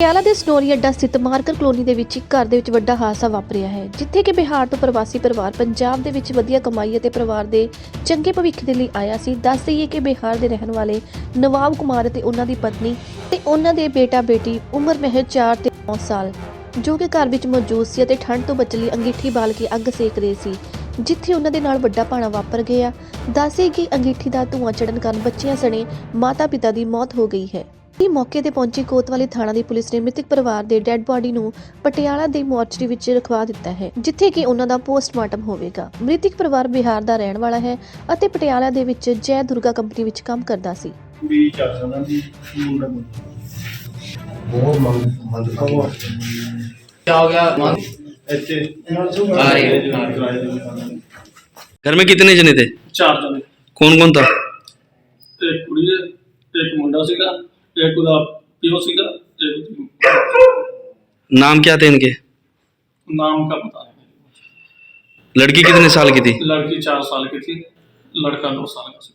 ਪਟਿਆਲਾ ਦੇ ਸਨੋਰੀ ਅੱਡਾ ਸਥਿਤ ਮਾਰਕਰ ਕਲੋਨੀ ਦੇ ਵਿੱਚ ਇੱਕ ਘਰ ਦੇ ਵਿੱਚ ਵੱਡਾ ਹਾਦਸਾ ਵਾਪਰਿਆ ਹੈ, ਜਿੱਥੇ ਕਿ ਬਿਹਾਰ ਤੋਂ ਪ੍ਰਵਾਸੀ ਪਰਿਵਾਰ ਪੰਜਾਬ ਦੇ ਵਿੱਚ ਵਧੀਆ ਕਮਾਈ ਅਤੇ ਪਰਿਵਾਰ ਦੇ ਚੰਗੇ ਭਵਿੱਖ ਦੇ ਲਈ ਆਇਆ ਸੀ। ਦੱਸ ਦਈਏ ਕਿ ਬਿਹਾਰ ਦੇ ਰਹਿਣ ਵਾਲੇ ਨਵਾਬ ਕੁਮਾਰ ਅਤੇ ਉਹਨਾਂ ਦੀ ਪਤਨੀ ਤੇ ਉਹਨਾਂ ਦੇ ਬੇਟਾ ਬੇਟੀ ਉਮਰ ਮਹਿਜ 4 ਤੇ 9 ਸਾਲ, ਜੋ ਕਿ ਘਰ ਵਿੱਚ ਮੌਜੂਦ ਸੀ ਅਤੇ ਠੰਡ ਤੋਂ ਬਚਣ ਲਈ ਅੰਗੀਠੀ ਬਾਲ ਕੇ ਅੱਗ ਸੇਕ ਰਹੇ ਸੀ, ਜਿੱਥੇ ਉਹਨਾਂ ਦੇ ਨਾਲ ਵੱਡਾ ਭਾਣਾ ਵਾਪਰ ਗਿਆ। ਦੱਸੇ ਕਿ ਅੰਗੀਠੀ ਦਾ ਧੂੰਆਂ ਚੜਨ ਕਾਰਨ ਬੱਚਿਆਂ ਸਣੇ ਮਾਤਾ-ਪਿਤਾ ਦੀ ਮੌਤ ਹੋ ਗਈ ਹੈ। ਇਹ ਮੌਕੇ ਤੇ ਪਹੁੰਚੀ ਕੋਤਵਾਲੀ ਥਾਣਾ ਦੀ ਪੁਲਿਸ ਨੇ ਮ੍ਰਿਤਕ ਪਰਿਵਾਰ ਦੇ ਡੈੱਡ ਬਾਡੀ ਨੂੰ ਪਟਿਆਲਾ ਦੇ ਮੋਰਚਰੀ ਵਿੱਚ ਰਖਵਾ ਦਿੱਤਾ ਹੈ ਜਿੱਥੇ ਕਿ ਉਹਨਾਂ ਦਾ ਪੋਸਟਮਾਰਟਮ ਹੋਵੇਗਾ ਮ੍ਰਿਤਕ ਪਰਿਵਾਰ ਬਿਹਾਰ ਦਾ ਰਹਿਣ ਵਾਲਾ ਹੈ ਅਤੇ ਪਟਿਆਲਾ ਦੇ ਵਿੱਚ ਜੈ ਦੁਰਗਾ ਕੰਪਨੀ ਵਿੱਚ ਕੰਮ ਕਰਦਾ ਸੀ ਕੁੜੀ ਚਾਰ ਸਾਲਾਂ ਦੀ ਮੁੰਡਾ ਮੁੰਡਾ ਬਹੁਤ ਮੰਦ ਮੰਦਭਾਗੀ क्या हो गया मान ਇੱਥੇ ਆ ਰਹੇ ਹੋ। ਕਿਰਾਏ ਦੇ ਮਕਾਨ। घर में कितने जने थे ਚਾਰ ਜਣੇ कौन कौन था ਇੱਕ ਕੁੜੀ ਹੈ ਇੱਕ ਮੁੰਡਾ ਸੀਗਾ नाम क्या थे इनके? नाम का पता नहीं। लड़की कितने साल की थी? लड़की चार साल की थी लड़का दो साल का।